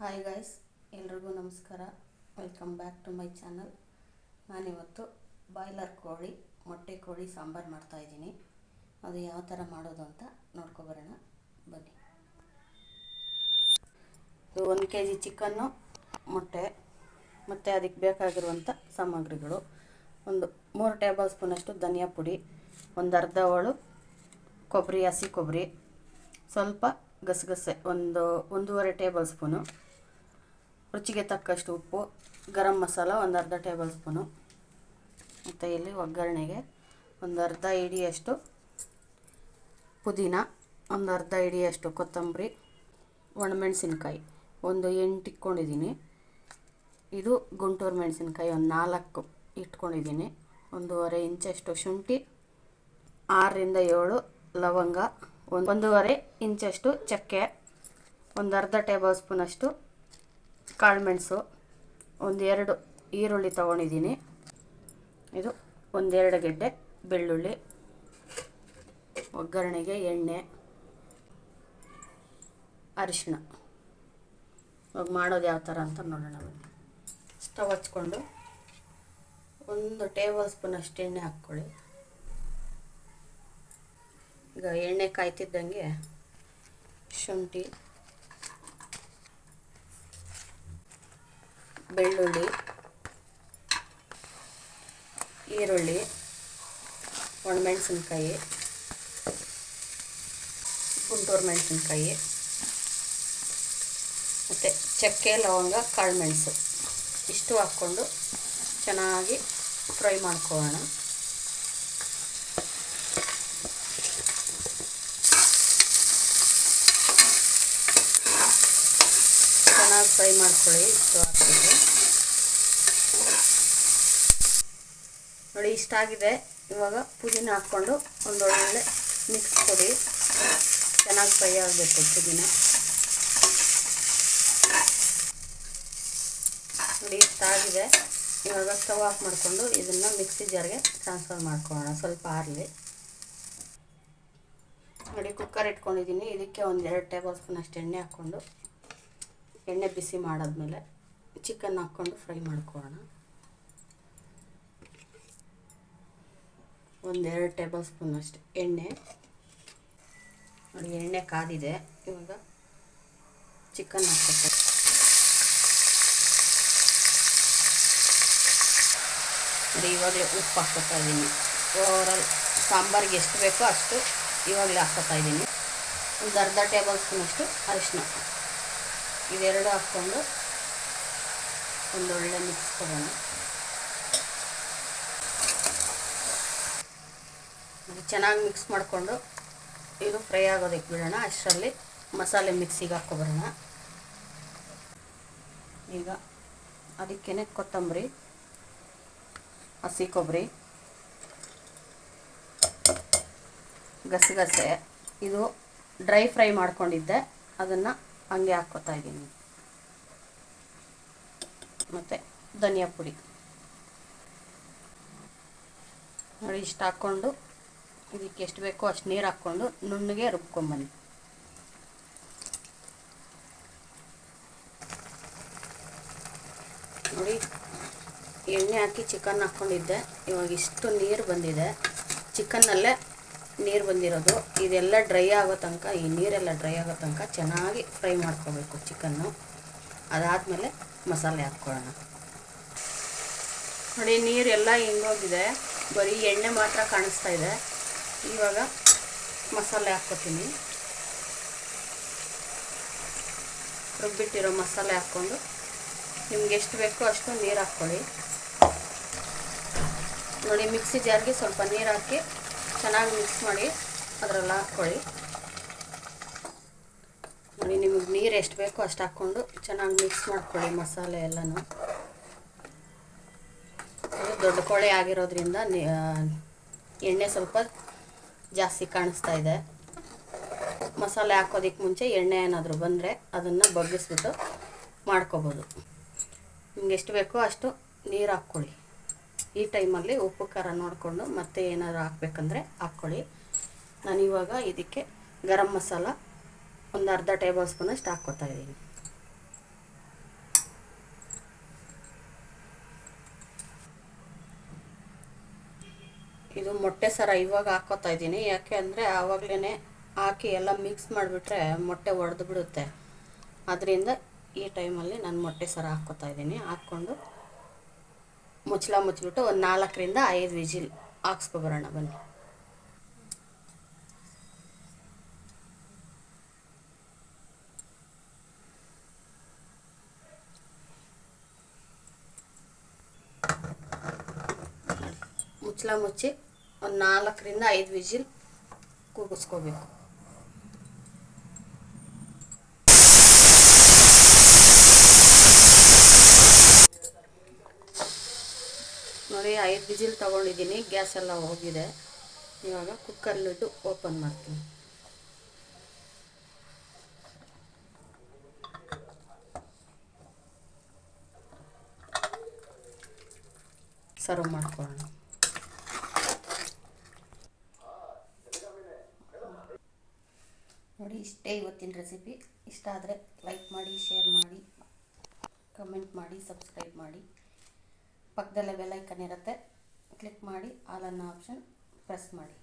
Hi guys ಎಲ್ರಿಗೂ ನಮಸ್ಕಾರ. Welcome back to my channel ನಾನಿವತ್ತು ಬಾಯ್ಲರ್ ಕೋಳಿ, ಮೊಟ್ಟೆ ಕೋಳಿ, ಸಾಂಬಾರು ಮಾಡ್ತಾಯಿದ್ದೀನಿ ಅದು ಯಾವ ಥರ ಮಾಡೋದು ಅಂತ ನೋಡ್ಕೊಬರೋಣ. ಬನ್ನಿ. ಇದು ಒಂದು ಕೆ ಜಿ ಚಿಕನ್ನು, ಮೊಟ್ಟೆ, ಮತ್ತು ಅದಕ್ಕೆ ಬೇಕಾಗಿರುವಂಥ ಸಾಮಗ್ರಿಗಳು. ಒಂದು ಮೂರು ಟೇಬಲ್ ಸ್ಪೂನಷ್ಟು ಧನಿಯಾ ಪುಡಿ, ಒಂದು ಅರ್ಧ ಹೋಳು ಕೊಬ್ಬರಿ, ಹಸಿ ಕೊಬ್ಬರಿ, ಸ್ವಲ್ಪ ಗಸಗಸೆ, ಒಂದು ಒಂದೂವರೆ ಟೇಬಲ್ ಸ್ಪೂನು ರುಚಿಗೆ ತಕ್ಕಷ್ಟು ಉಪ್ಪು, ಗರಂ ಮಸಾಲ, ಒಂದು ಅರ್ಧ ಟೇಬಲ್ ಸ್ಪೂನು ಮತ್ತು ಇಲ್ಲಿ ಒಗ್ಗರಣೆಗೆ ಒಂದು ಅರ್ಧ ಇಡಿಯಷ್ಟು ಪುದೀನ, ಒಂದು ಅರ್ಧ ಇಡಿಯಷ್ಟು ಕೊತ್ತಂಬರಿ, ಒಣಮೆಣಸಿನ್ಕಾಯಿ. ಒಂದು ಎಂಟು ಇಟ್ಕೊಂಡಿದ್ದೀನಿ. ಇದು ಗುಂಟೂರು ಮೆಣಸಿನ್ಕಾಯಿ ಒಂದು ನಾಲ್ಕು ಇಟ್ಕೊಂಡಿದ್ದೀನಿ. ಒಂದೂವರೆ ಇಂಚಷ್ಟು ಶುಂಠಿ, ಆರರಿಂದ ಏಳು ಲವಂಗ, ಒಂದು ಒಂದೂವರೆ ಇಂಚಷ್ಟು ಚಕ್ಕೆ, ಒಂದು ಅರ್ಧ ಟೇಬಲ್ ಸ್ಪೂನಷ್ಟು ಕಾಳುಮೆಣಸು ಒಂದೆರಡು ಈರುಳ್ಳಿ ತೊಗೊಂಡಿದ್ದೀನಿ. ಇದು ಒಂದೆರಡು ಗೆಡ್ಡೆ ಬೆಳ್ಳುಳ್ಳಿ, ಒಗ್ಗರಣೆಗೆ ಎಣ್ಣೆ, ಅರಿಶಿಣ. ಇವಾಗ ಮಾಡೋದು ಯಾವ ಥರ ಅಂತ ನೋಡೋಣ ಸ್ಟವ್ ಹಚ್ಕೊಂಡು ಒಂದು ಟೇಬಲ್ ಸ್ಪೂನ್ ಅಷ್ಟು ಎಣ್ಣೆ ಹಾಕ್ಕೊಳ್ಳಿ. ಈಗ ಎಣ್ಣೆ ಕಾಯ್ತಿದ್ದಂಗೆ ಶುಂಠಿ ಬೆಳ್ಳುಳ್ಳಿ ಈರುಳ್ಳಿ ಒಣಮೆಣಸಿನ್ಕಾಯಿ ಗುಂಟೂರು ಮೆಣಸಿನ್ಕಾಯಿ ಮತ್ತು ಚಕ್ಕೆ ಲವಂಗ ಕಾಳುಮೆಣಸು ಇಷ್ಟು ಹಾಕ್ಕೊಂಡು ಚೆನ್ನಾಗಿ ಫ್ರೈ ಮಾಡ್ಕೊಳ್ಳೋಣ. ಚೆನ್ನಾಗಿ ಫ್ರೈ ಮಾಡ್ಕೊಳ್ಳಿ, ಇಷ್ಟು ಹಾಕ್ಬಿಟ್ಟು. ನೋಡಿ ಇಷ್ಟಾಗಿದೆ ಇವಾಗ ಪುದೀನ ಹಾಕ್ಕೊಂಡು ಒಂದೊಳ್ಳೆ ಮಿಕ್ಸ್ ಕೊಡಿ. ಚೆನ್ನಾಗಿ ಫ್ರೈ ಆಗಬೇಕು ಪುದೀನ. ನೋಡಿ ಇಷ್ಟಾಗಿದೆ ಇವಾಗ ಸ್ಟವ್ ಆಫ್ ಮಾಡಿಕೊಂಡು ಇದನ್ನು ಮಿಕ್ಸಿ ಜಾರ್ಗೆ ಟ್ರಾನ್ಸ್ಫರ್ ಮಾಡ್ಕೊಳ್ಳೋಣ, ಸ್ವಲ್ಪ ಆರಲಿ. ನೋಡಿ ಕುಕ್ಕರ್ ಇಟ್ಕೊಂಡಿದ್ದೀನಿ. ಇದಕ್ಕೆ ಒಂದು ಎರಡು ಟೇಬಲ್ ಸ್ಪೂನ್ ಅಷ್ಟು ಎಣ್ಣೆ ಹಾಕ್ಕೊಂಡು. ಎಣ್ಣೆ ಬಿಸಿ ಮಾಡಾದ್ಮೇಲೆ ಚಿಕನ್ ಹಾಕ್ಕೊಂಡು ಫ್ರೈ ಮಾಡ್ಕೊಳ್ಳೋಣ. ಒಂದೆರಡು ಟೇಬಲ್ ಸ್ಪೂನ್ ಅಷ್ಟು ಎಣ್ಣೆ. ನೋಡಿ, ಎಣ್ಣೆ ಕಾದಿದೆ. ಇವಾಗ ಚಿಕನ್ ಹಾಕ್ಬೇಕು ನೋಡಿ, ಇವಾಗಲೇ ಉಪ್ಪು ಹಾಕ್ಕೊತಾ ಇದ್ದೀನಿ. ಓವರಾಲ್ ಸಾಂಬಾರಿಗೆ ಎಷ್ಟು ಬೇಕೋ ಅಷ್ಟು ಇವಾಗಲೇ ಹಾಕ್ಕೊತಾ ಇದ್ದೀನಿ. ಒಂದು ಅರ್ಧ ಟೇಬಲ್ ಸ್ಪೂನಷ್ಟು ಅರಿಶಿನ. ಇವೆರಡು ಹಾಕ್ಕೊಂಡು ಒಂದೊಳ್ಳೆ ಮಿಕ್ಸ್ ಕೊಡೋಣ. ಇದು ಚೆನ್ನಾಗಿ ಮಿಕ್ಸ್ ಮಾಡಿಕೊಂಡು ಇದು ಫ್ರೈ ಆಗೋದಕ್ಕೆ ಬಿಡೋಣ, ಅಷ್ಟರಲ್ಲಿ ಮಸಾಲೆ ಮಿಕ್ಸಿಗೆ ಹಾಕ್ಕೊಬರೋಣ. ಈಗ ಅದಕ್ಕೇನೆ ಕೊತ್ತಂಬರಿ, ಹಸಿ ಕೊಬ್ಬರಿ, ಗಸಗಸೆ, ಇದು ಡ್ರೈ ಫ್ರೈ ಮಾಡ್ಕೊಂಡಿದ್ದೆ. ಅದನ್ನು ಹಂಗೆ ಹಾಕ್ಕೊತಾ ಇದ್ದೀನಿ. ಮತ್ತು ಧನಿಯಾ ಪುಡಿ. ನೋಡಿ, ಇಷ್ಟು ಹಾಕ್ಕೊಂಡು, ಇದಕ್ಕೆ ಎಷ್ಟು ಬೇಕೋ ಅಷ್ಟು ನೀರು ಹಾಕ್ಕೊಂಡು ನುಣ್ಣಗೆ ರುಬ್ಕೊಂಬನ್ನಿ. ನೋಡಿ, ಎಣ್ಣೆ ಹಾಕಿ ಚಿಕನ್ ಹಾಕ್ಕೊಂಡಿದ್ದೆ. ಇವಾಗ ಇಷ್ಟು ನೀರು ಬಂದಿದೆ. ಚಿಕನ್ನಲ್ಲೇ ನೀರು ಬಂದಿರೋದು. ಇದೆಲ್ಲ ಡ್ರೈ ಆಗೋ ತನಕ, ಈ ನೀರೆಲ್ಲ ಡ್ರೈ ಆಗೋ ತನಕ ಚೆನ್ನಾಗಿ ಫ್ರೈ ಮಾಡ್ಕೋಬೇಕು ಚಿಕನ್ನು ಅದಾದಮೇಲೆ ಮಸಾಲೆ ಹಾಕ್ಕೊಳ್ಳೋಣ. ನೋಡಿ, ನೀರೆಲ್ಲ ಹಿಂಗೋಗಿದೆ. ಬರೀ ಎಣ್ಣೆ ಮಾತ್ರ ಕಾಣಿಸ್ತಾ ಇದೆ. ಇವಾಗ ಮಸಾಲೆ ಹಾಕ್ಕೊತೀನಿ. ರುಬ್ಬಿಟ್ಟಿರೋ ಮಸಾಲೆ ಹಾಕ್ಕೊಂಡು ನಿಮ್ಗೆ ಎಷ್ಟು ಬೇಕೋ ಅಷ್ಟು ನೀರು ಹಾಕ್ಕೊಳ್ಳಿ. ನೋಡಿ, ಮಿಕ್ಸಿ ಜಾರ್ಗೆ ಸ್ವಲ್ಪ ನೀರು ಹಾಕಿ ಚೆನ್ನಾಗಿ ಮಿಕ್ಸ್ ಮಾಡಿ ಅದರಲ್ಲಿ ಹಾಕ್ಕೊಳ್ಳಿ. ನೋಡಿ, ನಿಮಗೆ ನೀರು ಎಷ್ಟು ಬೇಕೋ ಅಷ್ಟು ಹಾಕ್ಕೊಂಡು ಚೆನ್ನಾಗಿ ಮಿಕ್ಸ್ ಮಾಡ್ಕೊಳ್ಳಿ ಮಸಾಲೆ ಎಲ್ಲನೂ. ದೊಡ್ಡ ಕೋಳಿ ಆಗಿರೋದ್ರಿಂದ ಎಣ್ಣೆ ಸ್ವಲ್ಪ ಜಾಸ್ತಿ ಕಾಣಿಸ್ತಾ ಇದೆ. ಮಸಾಲೆ ಹಾಕೋದಕ್ಕೆ ಮುಂಚೆ ಎಣ್ಣೆ ಏನಾದರೂ ಬಂದರೆ ಅದನ್ನು ಬಗ್ಗಿಸ್ಬಿಟ್ಟು ಮಾಡ್ಕೋಬೋದು. ನಿಮ್ಗೆ ಎಷ್ಟು ಬೇಕೋ ಅಷ್ಟು ನೀರು ಹಾಕ್ಕೊಳ್ಳಿ. ಈ ಟೈಮಲ್ಲಿ ಉಪ್ಪು, ಖಾರ ನೋಡಿಕೊಂಡು ಮತ್ತೆ ಏನಾದರೂ ಹಾಕ್ಬೇಕಂದ್ರೆ ಹಾಕ್ಕೊಳ್ಳಿ. ನಾನಿವಾಗ ಇದಕ್ಕೆ ಗರಂ ಮಸಾಲ ಒಂದು ಅರ್ಧ ಟೇಬಲ್ ಸ್ಪೂನಷ್ಟು ಹಾಕ್ಕೊತಾ ಇದ್ದೀನಿ. ಇದು ಮೊಟ್ಟೆ ಸರ ಇವಾಗ ಹಾಕೋತಾ ಇದ್ದೀನಿ. ಯಾಕೆ ಅಂದರೆ ಆವಾಗಲೇ ಹಾಕಿ ಎಲ್ಲ ಮಿಕ್ಸ್ ಮಾಡಿಬಿಟ್ರೆ ಮೊಟ್ಟೆ ಒಡೆದು ಬಿಡುತ್ತೆ. ಅದರಿಂದ ಈ ಟೈಮಲ್ಲಿ ನಾನು ಮೊಟ್ಟೆ ಸರ ಹಾಕ್ಕೋತಾ ಇದ್ದೀನಿ. ಹಾಕ್ಕೊಂಡು ಮುಚ್ಚಳ ಮುಚ್ಚಿಬಿಟ್ಟು ಒಂದು ನಾಲ್ಕರಿಂದ ಐದು ವಿಜಿಲ್ ಹಾಕ್ಸ್ಕೊಬರೋಣ ಬನ್ನಿ. ಮುಚ್ಚಳ ಮುಚ್ಚಿ ಒಂದು ನಾಲ್ಕರಿಂದ ಐದು ವಿಜಿಲ್ ಕೂಗಿಸ್ಕೋಬೇಕು. ನೋಡಿ, ಐದು ವಿಜಿಲ್ ತೊಗೊಂಡಿದ್ದೀನಿ. ಗ್ಯಾಸ್ ಎಲ್ಲ ಹೋಗಿದೆ. ಇವಾಗ ಕುಕ್ಕರ್ಲಿಟ್ಟು ಓಪನ್ ಮಾಡ್ತೀನಿ. ಸರ್ವ್ ಮಾಡ್ಕೊಳ್ಳೋಣ. ನೋಡಿ, ಇಷ್ಟೇ ಇವತ್ತಿನ ರೆಸಿಪಿ. ಇಷ್ಟ ಆದರೆ ಲೈಕ್ ಮಾಡಿ, ಶೇರ್ ಮಾಡಿ, ಕಮೆಂಟ್ ಮಾಡಿ, ಸಬ್ಸ್ಕ್ರೈಬ್ ಮಾಡಿ. ಪಕ್ಕದಲ್ಲೇ ಬೆಲ್ಲೈಕನ್ ಇರುತ್ತೆ. ಕ್ಲಿಕ್ ಮಾಡಿ ಆಲ್ ಅನ್ನೋ ಆಪ್ಷನ್ ಪ್ರೆಸ್ ಮಾಡಿ.